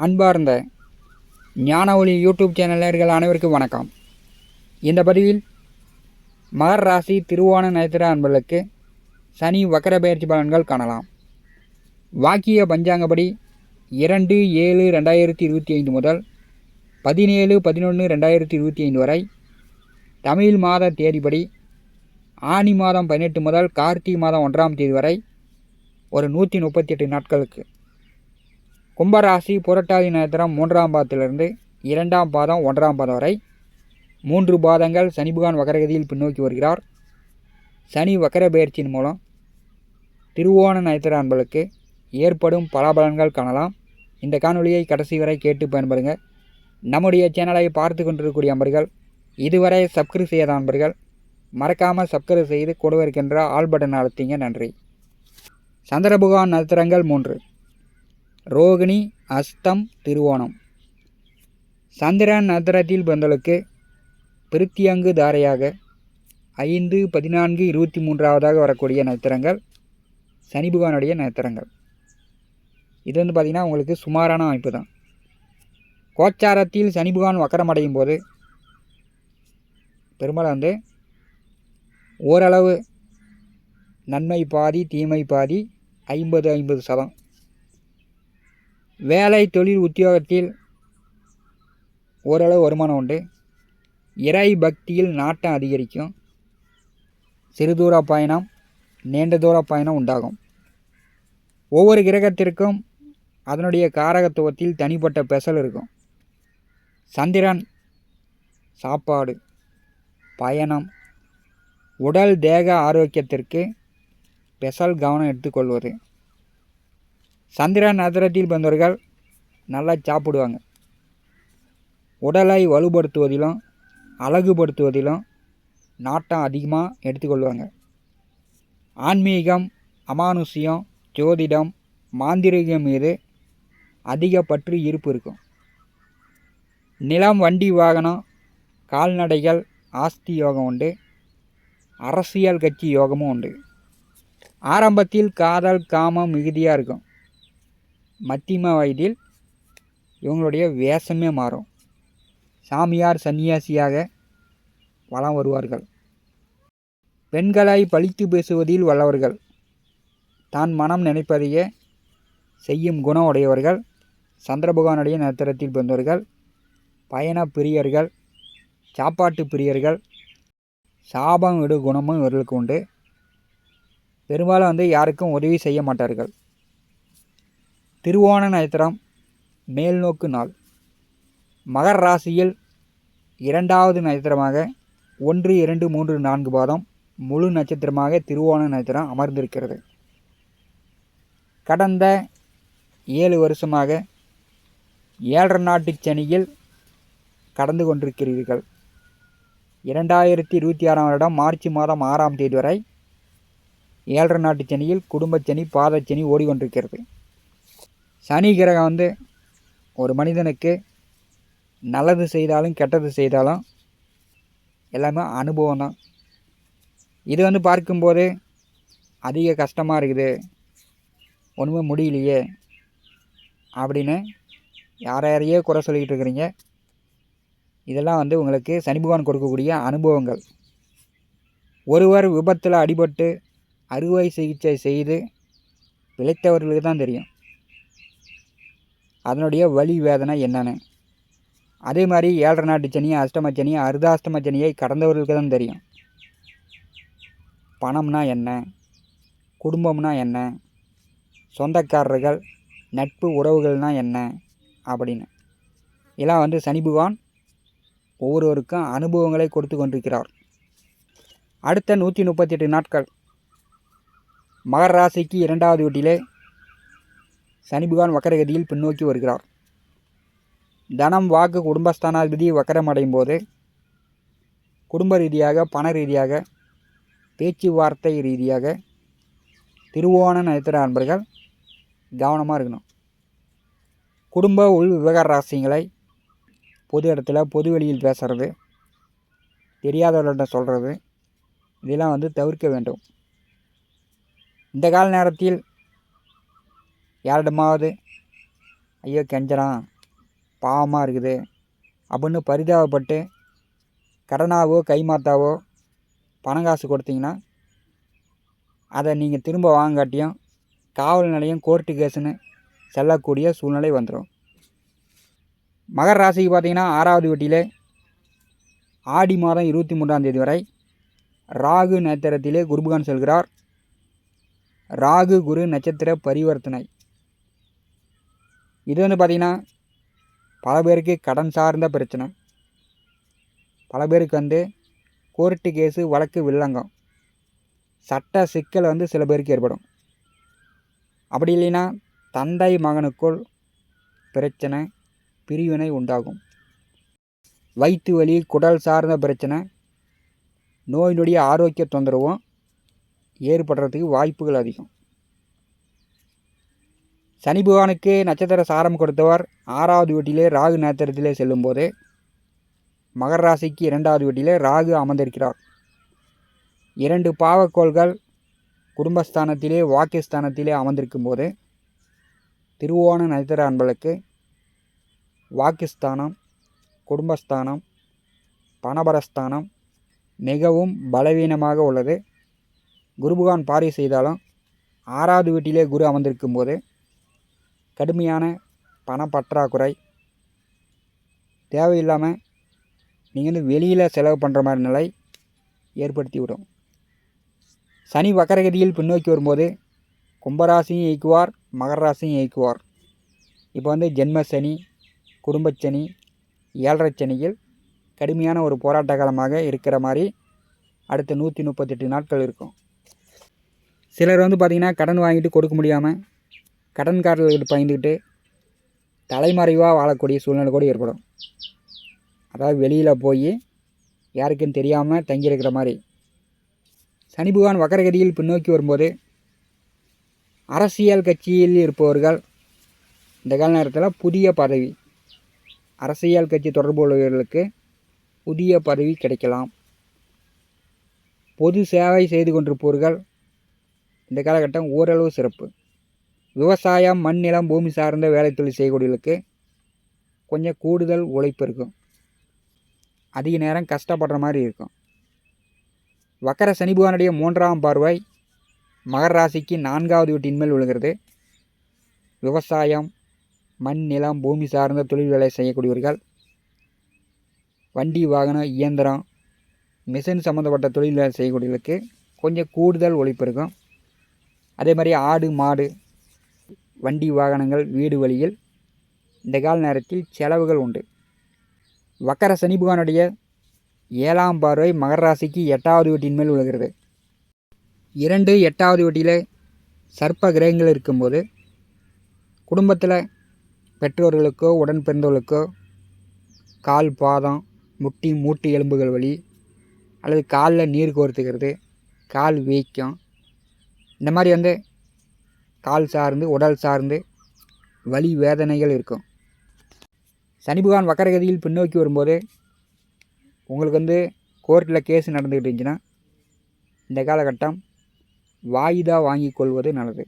அன்பார்ந்த ஞான ஒளி யூடியூப் சேனலர்கள் அனைவருக்கும் வணக்கம். இந்த பதிவில் மகர் ராசி திருவோண நட்சத்திர அன்பர்களுக்கு சனி வக்கர பயிற்சி பலன்கள் காணலாம். வாக்கிய பஞ்சாங்கப்படி இரண்டு ஏழு ரெண்டாயிரத்தி இருபத்தி ஐந்து முதல் பதினேழு பதினொன்று ரெண்டாயிரத்தி இருபத்தி ஐந்து வரை தமிழ் மாத தேதிப்படி ஆனி மாதம் பதினெட்டு முதல் கார்த்திகை மாதம் ஒன்றாம் தேதி வரை ஒரு நூற்றி முப்பத்தி எட்டு நாட்களுக்கு கும்பராசி புரட்டாதி நட்சத்திரம் மூன்றாம் பாதத்திலிருந்து இரண்டாம் பாதம் ஒன்றாம் பாதம் வரை மூன்று பாதங்கள் சனி பகவான் வக்கரகதியில் பின்னோக்கி வருகிறார். சனி வக்கர பயிற்சியின் மூலம் திருவோண நட்சத்திர அன்பர்களுக்கு ஏற்படும் பலாபலன்கள் காணலாம். இந்த காணொலியை கடைசி வரை கேட்டு பயன்படுங்க. நம்முடைய சேனலை பார்த்து கொண்டிருக்கக்கூடிய அன்பர்கள் இதுவரை சப்ஸ்கிரைப் செய்யாத அன்பர்கள் மறக்காமல் சப்ஸ்கிரைப் செய்து கொடுவ இருக்கின்ற ஆல் பட்டன் அழுத்திங்க. நன்றி. சந்திரபகவான் நட்சத்திரங்கள் மூன்று. ரோகிணி அஸ்தம் திருவோணம். சந்திரன் நட்சத்திரத்தில் பிறந்தவர்களுக்கு பிரித்தியங்கு தாரையாக ஐந்து பதினான்கு இருபத்தி மூன்றாவதாக வரக்கூடிய நட்சத்திரங்கள் சனி பகவானுடைய நட்சத்திரங்கள். இது வந்து பார்த்திங்கன்னா உங்களுக்கு சுமாரான அமைப்பு தான் கோச்சாரத்தில் சனி பகவான் வக்கரமடையும் போது பெரும்பாலும் வந்து ஓரளவு நன்மை பாதி தீமை பாதி ஐம்பது ஐம்பது சதம். வேலை தொழில் உத்தியோகத்தில் ஓரளவு வருமானம் உண்டு. இறை பக்தியில் நாட்டம் அதிகரிக்கும். சிறுதூர பயணம் நீண்ட தூர பயணம் உண்டாகும். ஒவ்வொரு கிரகத்திற்கும் அதனுடைய காரகத்துவத்தில் தனிப்பட்ட பெசல் இருக்கும். சந்திரன் சாப்பாடு பயணம் உடல் தேக ஆரோக்கியத்திற்கு பெசல் கவனம் எடுத்துக்கொள்வது. சந்திரன் நகரத்தில் வந்தவர்கள் நல்லா சாப்பிடுவாங்க. உடலை வலுப்படுத்துவதிலும் அழகுபடுத்துவதிலும் நாட்டம் அதிகமாக எடுத்துக்கொள்வாங்க. ஆன்மீகம் அமானுஷ்யம் ஜோதிடம் மாந்திரிகம் மீது அதிக பற்று இருப்பு இருக்கும். நிலம் வண்டி வாகனம் கால்நடைகள் ஆஸ்தி யோகம் உண்டு. அரசியல் கட்சி யோகமும் உண்டு. ஆரம்பத்தில் காதல் காமம் மிகுதியாக இருக்கும். மத்தியம வயதில் இவங்களுடைய வேஷமே மாறும். சாமியார் சன்னியாசியாக வலம் வருவார்கள். பெண்களாய் பழித்து பேசுவதில் வல்லவர்கள். தான் மனம் நினைப்பதையே செய்யும் குணம் உடையவர்கள். சந்திரபகவானுடைய நட்சத்திரத்தில் பிறந்தவர்கள். பயண பிரியர்கள். சாப்பாட்டு பிரியர்கள். சாபம் விடு குணமும் இவர்களுக்கு உண்டு. பெரும்பாலும் வந்து யாருக்கும் உதவி செய்ய மாட்டார்கள். திருவோண நட்சத்திரம் மேல்நோக்கு நாள். மகர ராசியில் இரண்டாவது நட்சத்திரமாக ஒன்று இரண்டு மூன்று நான்கு பாதம் முழு நட்சத்திரமாக திருவோண நட்சத்திரம் அமர்ந்திருக்கிறது. கடந்த ஏழு வருஷமாக ஏழரை நாட்டு சனியில் கடந்து கொண்டிருக்கிறீர்கள். இரண்டாயிரத்தி இருபத்தி ஆறாம் வருடம் மார்ச் மாதம் ஆறாம் தேதி வரை ஏழரை நாட்டு சனியில் குடும்பச்சனி பாதச்சனி ஓடிக்கொண்டிருக்கிறது. சனி கிரகம் வந்து ஒரு மனிதனுக்கு நல்லது செய்தாலும் கெட்டது செய்தாலும் எல்லாமே அனுபவம் தான். இது வந்து பார்க்கும்போது அதிக கஷ்டமாக இருக்குது. ஒன்றுமே முடியலையே அப்படின்னு யார் யாரையே குறை சொல்லிக்கிட்டு இருக்கிறீங்க. இதெல்லாம் வந்து உங்களுக்கு சனி பகவான் கொடுக்கக்கூடிய அனுபவங்கள். ஒருவர் விபத்தில் அடிபட்டு அறுவை சிகிச்சை செய்து பிழைத்தவர்களுக்கு தான் தெரியும். அதனுடைய வலி வேதனை என்னென்னு. அதே மாதிரி ஏழரை நாட்டு சனி அஷ்டம அர்தாஷ்டம சனியை கடந்தவர்களுக்கு தான் தெரியும். பணம்னா என்ன? குடும்பம்னா என்ன? சொந்தக்காரர்கள் நட்பு உறவுகள்னால் என்ன? அப்படின்னு. இதெல்லாம் வந்து சனி பகவான் ஒவ்வொருவருக்கும் அனுபவங்களை கொடுத்து கொண்டிருக்கிறார். அடுத்த நூற்றி முப்பத்தி எட்டு நாட்கள். மகர ராசிக்கு இரண்டாவது வீட்டிலே சனி பகவான் வக்கரகதியில் பின்னோக்கி வருகிறார். தனம் வாக்கு குடும்பஸ்தானாதிபதி வக்கரமடையும் போது குடும்ப ரீதியாக பண ரீதியாக பேச்சுவார்த்தை ரீதியாக திருவோண நட்சத்திர அன்பர்கள் கவனமாக இருக்கணும். குடும்ப உள் விவகார ரகசியங்களை பொது இடத்துல பொது வெளியில் பேசுகிறது தெரியாதவர்கள்ட்ட சொல்கிறது இதெல்லாம் வந்து தவிர்க்க வேண்டும். இந்த கால நேரத்தில் யாரிடமாவது ஐயோ கெஞ்சறான் பாவமாக இருக்குது அப்படின்னு பரிதாபப்பட்டு கடனாவோ கைமாத்தாவோ பணம் காசு கொடுத்தீங்கன்னா அதை நீங்கள் திரும்ப வாங்காட்டியும் காவல் நிலையம் கோர்ட்டு கேஸுன்னு செல்லக்கூடிய சூழ்நிலை வந்துடும் மகர ராசிக்கு பார்த்திங்கன்னா ஆறாவது வீட்டிலே ஆடி மாதம் இருபத்தி மூன்றாம் தேதி வரை ராகு நட்சத்திரத்திலே குருபகான் செல்கிறார். ராகு குரு நட்சத்திர பரிவர்த்தனை. இது வந்து பார்த்திங்கன்னா பல பேருக்கு கடன் சார்ந்த பிரச்சனை. பல பேருக்கு வந்து கோர்ட்டு கேஸு வழக்கு வில்லங்கம். சட்ட சிக்கல் வந்து சில பேருக்கு ஏற்படும். அப்படி இல்லைன்னா தந்தை மகனுக்குள் பிரச்சனை பிரிவினை உண்டாகும். வயிற்று வலி குடல் சார்ந்த பிரச்சனை நோய் ஆரோக்கிய தொந்தரவும் ஏற்படுறதுக்கு வாய்ப்புகள் அதிகம். சனி பகவானுக்கு நட்சத்திர சாரம் கொடுத்தவர் ஆறாவது வீட்டிலே ராகு நட்சத்திரத்திலே செல்லும்போது மகர ராசிக்கு இரண்டாவது வீட்டிலே ராகு அமர்ந்திருக்கிறார். இரண்டு பாவக்கோள்கள் குடும்பஸ்தானத்திலே வாக்கியஸ்தானத்திலே அமர்ந்திருக்கும் போது திருவோண நட்சத்திர அன்பளுக்கு வாக்கிஸ்தானம் குடும்பஸ்தானம் பணபரஸ்தானம் மிகவும் பலவீனமாக உள்ளது. குருபகான் பாரி செய்தாலும் ஆறாவது வீட்டிலே குரு அமர்ந்திருக்கும் போது கடுமையான பணப்பற்றாக்குறை. தேவையில்லாமல் நீங்கள் வந்து வெளியில் செலவு பண்ணுற மாதிரி நிலை ஏற்படுத்தி விடும் சனி வக்கரகதியில் பின்னோக்கி வரும்போது கும்பராசியும் இயக்குவார் மகர ராசியும் இயக்குவார் இப்போ வந்து ஜென்ம சனி குடும்பச்சனி ஏழரை சனியில் கடுமையான ஒரு போராட்ட காலமாக இருக்கிற மாதிரி அடுத்த நூற்றி முப்பத்தெட்டு நாட்கள் இருக்கும். சிலர் வந்து பார்த்திங்கன்னா கடன் வாங்கிட்டு கொடுக்க முடியாமல் கடன்காரர்கள்கிட்ட பயந்துக்கிட்டு தலைமறைவாக வாழக்கூடிய சூழ்நிலை கூட ஏற்படும். அதாவது வெளியில் போய் யாருக்கும் தெரியாமல் தங்கியிருக்கிற மாதிரி. சனி பகவான் வக்கரகதியில் பின்னோக்கி வரும்போது அரசியல் கட்சியில் இருப்பவர்கள் இந்த கால நேரத்தில் புதிய பதவி அரசியல் கட்சி தொடர்பு உள்ளவர்களுக்கு புதிய பதவி கிடைக்கலாம். பொது சேவை செய்து கொண்டிருப்பவர்கள் இந்த காலகட்டம் ஓரளவு சிறப்பு. விவசாயம் மண் நிலம் பூமி சார்ந்த வேலை தொழில் செய்யக்கூடியவர்களுக்கு கொஞ்சம் கூடுதல் உழைப்பு இருக்கும். அதிக நேரம் கஷ்டப்படுற மாதிரி இருக்கும். வக்கர சனி மூன்றாம் பார்வை மகர ராசிக்கு நான்காவது வீட்டின் மேல் விழுகிறது. விவசாயம் மண் நிலம் பூமி சார்ந்த தொழில் வேலை செய்யக்கூடியவர்கள் வண்டி வாகனம் இயந்திரம் மிஷின் சம்மந்தப்பட்ட தொழில் வேலை செய்யக்கூடியவர்களுக்கு கொஞ்சம் கூடுதல் உழைப்பு இருக்கும். அதே மாதிரி ஆடு மாடு வண்டி வாகனங்கள் வீடு வழியில் இந்த கால நேரத்தில் செலவுகள் உண்டு. வக்கர சனி பகவானுடைய ஏழாம் பார்வை மகர ராசிக்கு எட்டாவது வீட்டின் மேல் விழுகிறது. இரண்டு எட்டாவது வீட்டில் சர்ப்ப கிரகங்கள் இருக்கும்போது குடும்பத்தில் பெற்றோர்களுக்கோ உடன் பிறந்தவர்களுக்கோ கால் பாதம் முட்டி மூட்டு எலும்புகள் வலி அல்லது காலில் நீர் கோர்த்துக்கிறது கால் வீக்கம் இந்த மாதிரி வந்து கால் சார்ந்து உடல் சார்ந்து வலி வேதனைகள் இருக்கும். சனி பகவான் வக்கரகதியில் பின்னோக்கி வரும்போது உங்களுக்கு வந்து கோர்ட்டில் கேஸ் நடந்துக்கிட்டு இருந்துச்சுன்னா இந்த காலகட்டம் வாய்தா வாங்கி கொள்வது நல்லது.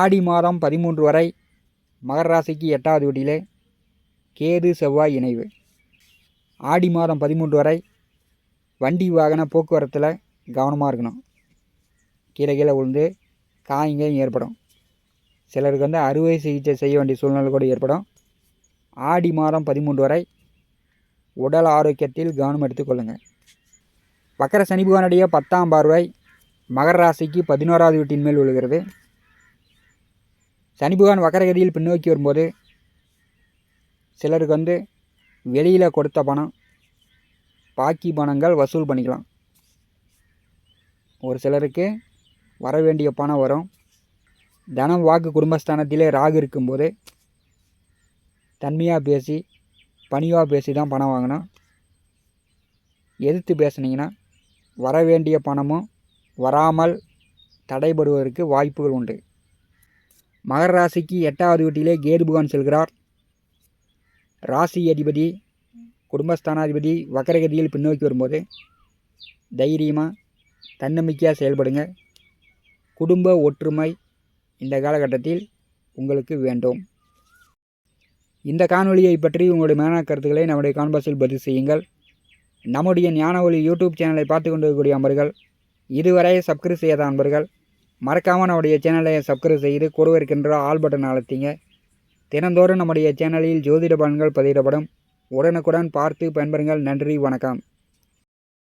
ஆடி மாதம் பதிமூன்று வரை மகர ராசிக்கு எட்டாவது வீட்டிலே கேது செவ்வாய் இணைவு. ஆடி மாதம் பதிமூன்று வரை வண்டி வாகன போக்குவரத்தில் கவனமாக இருக்கணும். கீழே கீழே விழுந்து காயங்களும் ஏற்படும். சிலருக்கு வந்து அறுவை சிகிச்சை செய்ய வேண்டிய சூழ்நிலை கூட ஏற்படும். ஆடி மாதம் பதிமூன்று வரை உடல் ஆரோக்கியத்தில் கவனம் எடுத்துக்கொள்ளுங்கள் வக்கர சனி பத்தாம் பார்வை மகர ராசிக்கு பதினோராவது வீட்டின் மேல் விழுகிறது. சனி பகவான் வக்கரகதியில் பின்னோக்கி வரும்போது சிலருக்கு வந்து வெளியில் கொடுத்த பணம் பாக்கி பணங்கள் வசூல் பண்ணிக்கலாம். ஒரு சிலருக்கு வர வேண்டிய பணம் வரும். தனம் வாக்கு குடும்பஸ்தானத்திலே ராகு இருக்கும்போது தன்மையாக பேசி பணிவாக பேசி தான் பணம் வாங்கணும். எதிர்த்து பேசுனீங்கன்னா வர வேண்டிய பணமும் வராமல் தடைபடுவதற்கு வாய்ப்புகள் உண்டு. மகர ராசிக்கு எட்டாவது வீட்டிலே கேது புகான் செல்கிறார். ராசி அதிபதி குடும்பஸ்தானாதிபதி வக்கரகதியில் பின்னோக்கி வரும்போது தைரியமாக தன்னம்பிக்கையாக செயல்படுங்க. குடும்ப ஒற்றுமை இந்த காலகட்டத்தில் உங்களுக்கு வேண்டும். இந்த காணொலியை பற்றி உங்களுடைய மேலான கருத்துக்களை நம்முடைய கான்பாஸில் பதிவு செய்யுங்கள். நம்முடைய ஞான ஒளி யூடியூப் சேனலை பார்த்து கொண்டிருக்கக்கூடிய அன்பர்கள் இதுவரை சப்ஸ்கிரைப் செய்யாத அன்பர்கள் மறக்காமல் நம்முடைய சேனலை சப்ஸ்கிரைப் செய்து கூட இருக்கின்ற ஆல் பட்டன் அழுத்திங்க. தினந்தோறும் நம்முடைய சேனலில் ஜோதிட பலன்கள் பதிவிடப்படும். உடனுக்குடன் பார்த்து பயன்பெறுங்கள். நன்றி வணக்கம்.